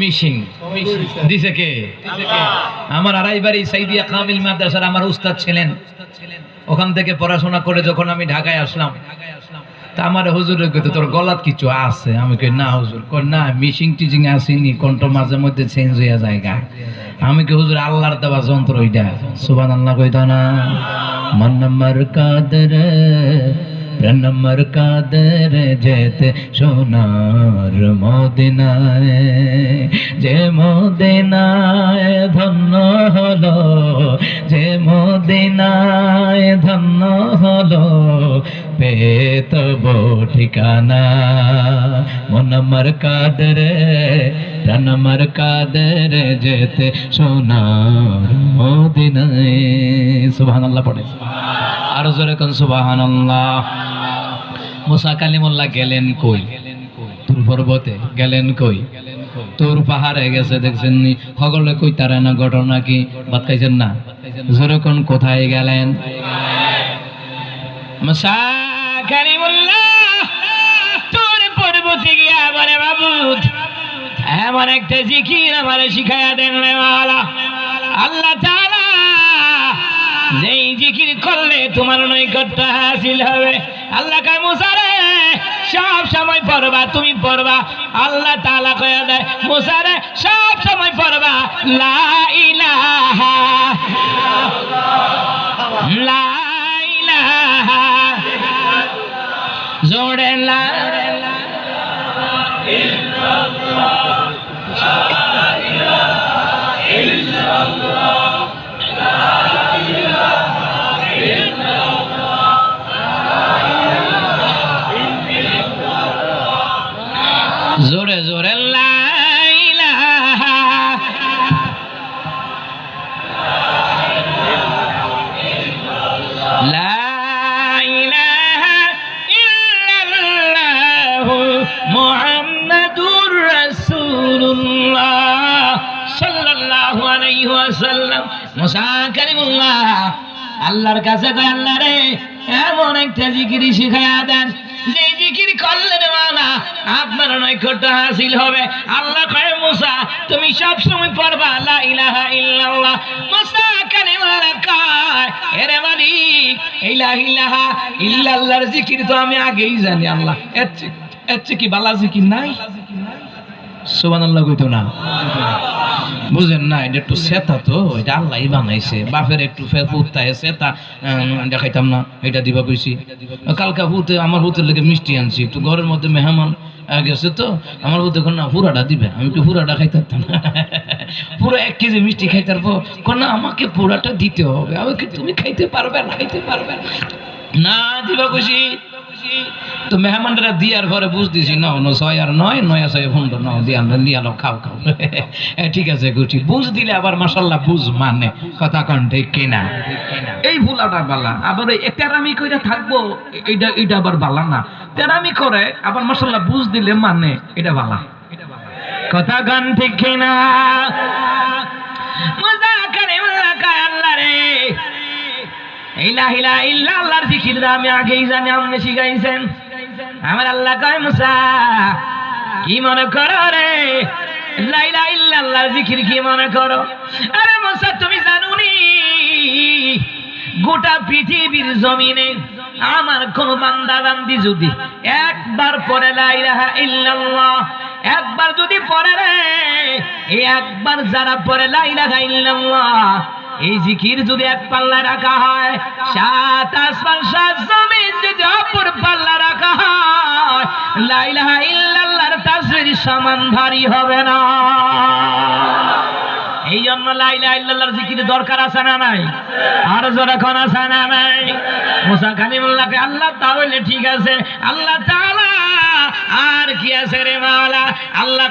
Missing দিছে কে? আমার আড়াই বাড়ি সাইদিয়া কামিল মাদ্রাসার আমার উস্তাদ ছিলেন। ওখান থেকে পড়াশোনা করে যখন আমি ঢাকায় আসলাম, তা আমার হুজুরে কইতো, তোর গলাত কিছু আছে? আমি কই, না হুজুর। কই, না, মিশিং টিচিং আসেনি, কণ্ঠ মাঝে মধ্যে চেঞ্জ হয়ে যায় গা। আমি কি হুজুর, আল্লাহর দেওয়া যন্ত্র ওইটা সুবান আল্লাহ কইতো না মন্নমর কাদের প্রাণমর কাদের যেতে সোনার মদিনায় যে মদিনায় ধন্য হলো যে মদিনায় ধন্য হলো পেতব ঠিকানা মনমর কাদের প্রাণমর কাদের যেতে সোনার মদিনায় সুবহানাল্লাহ পড়ে আরও জোরে কোন সুবহানাল্লাহ মুসা কালিমুল্লাহ গেলেন কই তুর পর্বতে গেলেন কই তোর পাহাড়ে গেছে দেখছেন সকলে কই তারা না ঘটনা কি ভাত খাইছেন না? জোরে কোন কোথায় গেলেন? মুসা কালিমুল্লাহ এমন একটা জিকির আমার শিখাইয়া দেন রে। আল্লাহ যেই জিকির করলে তোমার নৈকট্য হাসিল হবে। আল্লাহ কায় মুসারে সব সময় পড়বা, তুমি পড়বা। আল্লাহ তাআলা কয়া দেয় মুসারে সব সময় পড়বা। লা ইলাহা লা লা Ah! ওয়াসাল্লাম মুসা কালিমুল্লাহ আল্লাহর কাছে কয়, আল্লাহ রে, এমন একটা জিকিরি শিখায়া দেন যে জিকির করলে মাওলা, আপনার নৈকট্য হাসিল হবে। আল্লাহ কয়, মুসা, তুমি সব সময় পড়বা, লা ইলাহা ইল্লাল্লাহ। মুসা কালিমুল্লাহ কয়, এরে মালিক ইলা ইলাহা ইল্লাল্লাহর জিকির তো আমি আগেই জানি, আল্লাহ। এর কি বালা জিকির নাই? সুবহানাল্লাহ কইতো না। বুঝেন না, এটা একটু সেতা তো, এটা আল্লাহই বানাইছে। বাপের একটু ফের পুতায় সেতা দেখাইতাম না, এটা দিবা কইছি। কালকা পুতে আমার পুতের লেগে মিষ্টি আনছি, একটু ঘরের মধ্যে মেহমান গেছে তো, আমার কোন না পুরাটা দিবে। আমি কি পুরাটা খাইতে পারতাম না পুরো এক কেজি মিষ্টি খাইতার পর না, আমাকে পুরাটা দিতে হবে। আমাকে তুমি খাইতে পারবে না, খাইতে পারবে না, দিবা কইছি। তো মেহমানরা দিয়ার পরে বুঝতেছি ন ন ছয় আর নয় নয় ছয় পনেরো ন দিয়া নিয়ে খাও খাও। ঠিক আছে, গুটি। বুঝ দিলে আবার মাসাল্লাহ বুঝ মানে কথা কন, ঠিক এই ভুলাটা বালা। আবার এই তেরামি কইরা থাকব এইটা এটা আবার বালা না। তেরামি করে, আবার মাসাল্লাহ বুঝ দিলে মানে এটা বালা। কথা গান ঠিক কিনা মজা আমার আল্লাহ কয়, মুসা, কি মনে করো রে? লাইলা ইল্লা কি মনে করো? আরে মুসা, তুমি জানুনি, গোটা পৃথিবীর জমিনে আমার কোন বান্দা বান্দি যদি একবার পরে লা ইলাহা ইল্লাল্লাহ, একবার যদি পরে রে একবার যারা পরে লা ইলাহা ইল্লাল্লাহ এই জিকির যদি এক পাল্লা রাখা হয়, সাত আসমান, সাত জমিন যদি অপর পাল্লা রাখা হয়, লা ইলাহা ইল্লাল্লাহর তাসবির সমান ভারী হবে না। এই জন্য লাইলা ইল্লাল্লাহর জিকির দরকার আছে না নাই? আর কোন আছে না নাই? মুসা কালিমুল্লাহকে আল্লাহ তাহলে ঠিক আছে, আল্লাহ তাআলা আর কি আছে রে মাওলা? আল্লাহ